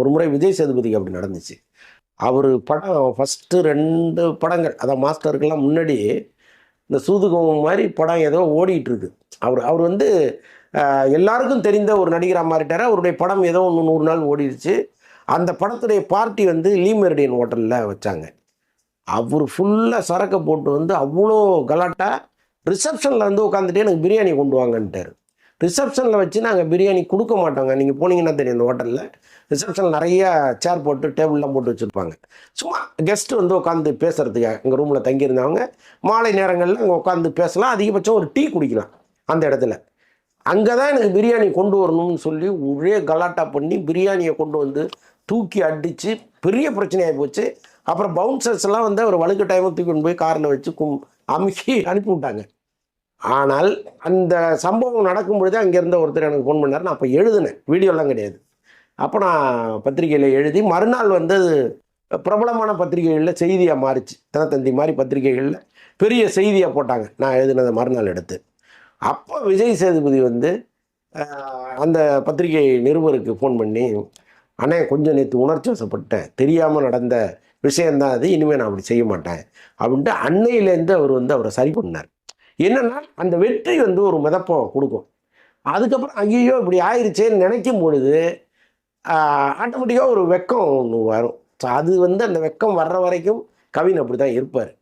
ஒரு முறை விஜய் சேதுபதிக்கு அப்படி நடந்துச்சு. அவர் படம் ஃபஸ்ட்டு ரெண்டு படங்கள் அதான் மாஸ்டருக்கெல்லாம் முன்னாடி இந்த சூதுகோமம் மாதிரி படம் ஏதோ ஓடிட்டு இருக்கு அவர் அவர் வந்து எல்லாருக்கும் தெரிந்த ஒரு நடிகராக மாறிட்டார். அவருடைய படம் ஏதோ ஒன்று நூறு நாள் ஓடிடுச்சு. அந்த படத்துடைய பார்ட்டி வந்து லீ மெரிடியன் ஹோட்டலில் வச்சாங்க. அவர் ஃபுல்லாக சரக்கை போட்டு வந்து அவ்வளோ கலாட்டாக ரிசப்ஷனில் வந்து உட்காந்துட்டு எனக்கு பிரியாணி கொண்டு வாங்கன்ட்டார். ரிசப்ஷனில் வச்சு நாங்கள் பிரியாணி கொடுக்க மாட்டோங்க. நீங்கள் போனீங்கன்னா தெரியும் இந்த ஹோட்டலில். ரிசப்ஷனில் நிறைய சேர் போட்டு டேபிள்லாம் போட்டு வச்சுருப்பாங்க. சும்மா கெஸ்ட்டு வந்து உட்காந்து பேசுகிறதுக்காக எங்கள் ரூமில் தங்கியிருந்தவங்க மாலை நேரங்களில் அங்கே உட்காந்து பேசலாம். அதிகபட்சம் ஒரு டீ குடிக்கலாம் அந்த இடத்துல. அங்கே தான் எனக்கு பிரியாணி கொண்டு வரணும்னு சொல்லி ஒரே கலாட்டா பண்ணி பிரியாணியை கொண்டு வந்து தூக்கி அடித்து பெரிய பிரச்சனையாகி போச்சு. அப்புறம் பவுன்சர்ஸ் எல்லாம் வந்து அவர் வழுக்க டைமை தூக்கி கொண்டு போய் காரில் வச்சு கும் அமுக்கி அனுப்பி விட்டாங்க ஆனால் அந்த சம்பவம் நடக்கும் பொழுது அங்கேருந்த ஒருத்தர் எனக்கு ஃபோன் பண்ணார். நான் அப்போ எழுதினேன். வீடியோலாம் கிடையாது. அப்போ நான் பத்திரிகையில் எழுதி மறுநாள் வந்து அது பிரபலமான பத்திரிகைகளில் செய்தியாக மாறிச்சு. தினத்தந்தி மாதிரி பத்திரிகைகளில் பெரிய செய்தியாக போட்டாங்க. நான் எழுதினதை மறுநாள் எடுத்து. அப்போ விஜய் சேதுபதி வந்து அந்த பத்திரிகை நிருபருக்கு ஃபோன் பண்ணி அண்ணே கொஞ்சம் நேற்று உணர்ச்சி வசப்பட்டேன். தெரியாமல் நடந்த விஷயந்தான் அது. இனிமேல் நான் அப்படி செய்ய மாட்டேன். அப்படின்ட்டு அன்னையிலேருந்து அவர் வந்து அவரை சரி பண்ணார். என்னன்னா அந்த வெற்றி வந்து ஒரு மிதப்போ கொடுக்கும். அதுக்கப்புறம் ஐயோ இப்படி ஆயிடுச்சேன்னு நினைக்கும் பொழுது ஆட்டோமேட்டிக்காக ஒரு வெக்கம் ஒன்று வரும். ஸோ அது வந்து அந்த வெக்கம் வர்ற வரைக்கும் கவின் அப்படி தான் இருப்பார்.